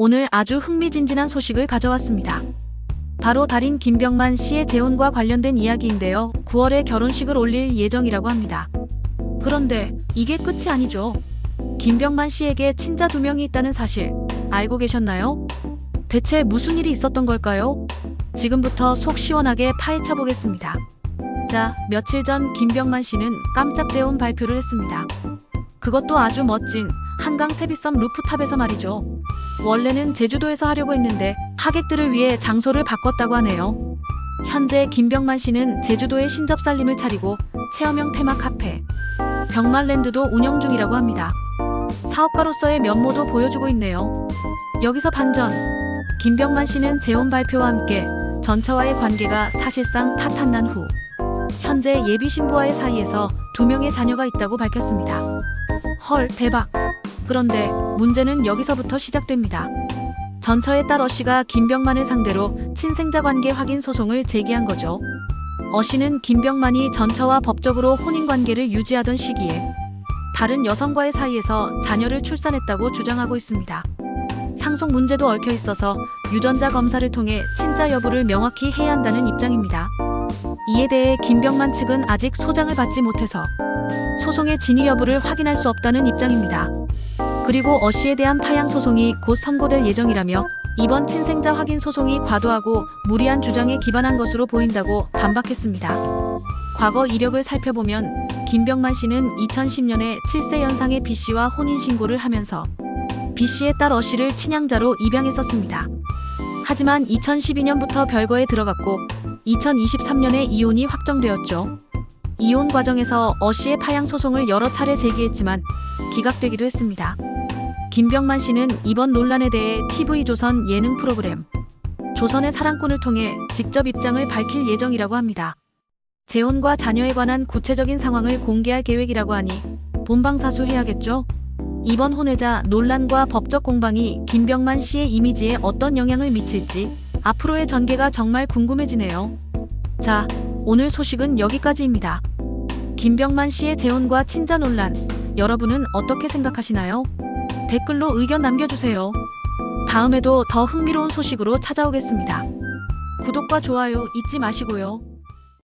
오늘 아주 흥미진진한 소식을 가져왔습니다. 바로 달인 김병만 씨의 재혼과 관련된 이야기인데요. 9월에 결혼식을 올릴 예정이라고 합니다. 그런데 이게 끝이 아니죠. 김병만 씨에게 친자 두 명이 있다는 사실 알고 계셨나요? 대체 무슨 일이 있었던 걸까요? 지금부터 속 시원하게 파헤쳐 보겠습니다. 자, 며칠 전 김병만 씨는 깜짝 재혼 발표를 했습니다. 그것도 아주 멋진 한강 세비섬 루프탑에서 말이죠. 원래는 제주도에서 하려고 했는데 하객들을 위해 장소를 바꿨다고 하네요. 현재 김병만 씨는 제주도에 신접살림을 차리고 체험형 테마 카페 병만랜드도 운영 중이라고 합니다. 사업가로서의 면모도 보여주고 있네요. 여기서 반전. 김병만 씨는 재혼 발표와 함께 전처와의 관계가 사실상 파탄난 후 현재 예비 신부와의 사이에서 두 명의 자녀가 있다고 밝혔습니다. 헐, 대박. 그런데 문제는 여기서부터 시작됩니다. 전처의 딸 어씨가 김병만을 상대로 친생자 관계 확인 소송을 제기한 거죠. 어씨는 김병만이 전처와 법적으로 혼인 관계를 유지하던 시기에 다른 여성과의 사이에서 자녀를 출산했다고 주장하고 있습니다. 상속 문제도 얽혀 있어서 유전자 검사를 통해 친자 여부를 명확히 해야 한다는 입장입니다. 이에 대해 김병만 측은 아직 소장을 받지 못해서 소송의 진위 여부를 확인할 수 없다는 입장입니다. 그리고 어 씨에 대한 파양 소송이 곧 선고될 예정이라며 이번 친생자 확인 소송이 과도하고 무리한 주장에 기반한 것으로 보인다고 반박했습니다. 과거 이력을 살펴보면 김병만 씨는 2010년에 7세 연상의 B 씨와 혼인 신고를 하면서 B 씨의 딸 어 씨를 친양자로 입양했었습니다. 하지만 2012년부터 별거에 들어갔고 2023년에 이혼이 확정되었죠. 이혼 과정에서 어 씨의 파양 소송을 여러 차례 제기했지만 기각되기도 했습니다. 김병만 씨는 이번 논란에 대해 TV조선 예능 프로그램 조선의 사랑꾼을 통해 직접 입장을 밝힐 예정이라고 합니다. 재혼과 자녀에 관한 구체적인 상황을 공개할 계획이라고 하니 본방사수 해야겠죠? 이번 혼외자 논란과 법적 공방이 김병만 씨의 이미지에 어떤 영향을 미칠지 앞으로의 전개가 정말 궁금해지네요. 자, 오늘 소식은 여기까지입니다. 김병만 씨의 재혼과 친자 논란, 여러분은 어떻게 생각하시나요? 댓글로 의견 남겨주세요. 다음에도 더 흥미로운 소식으로 찾아오겠습니다. 구독과 좋아요 잊지 마시고요.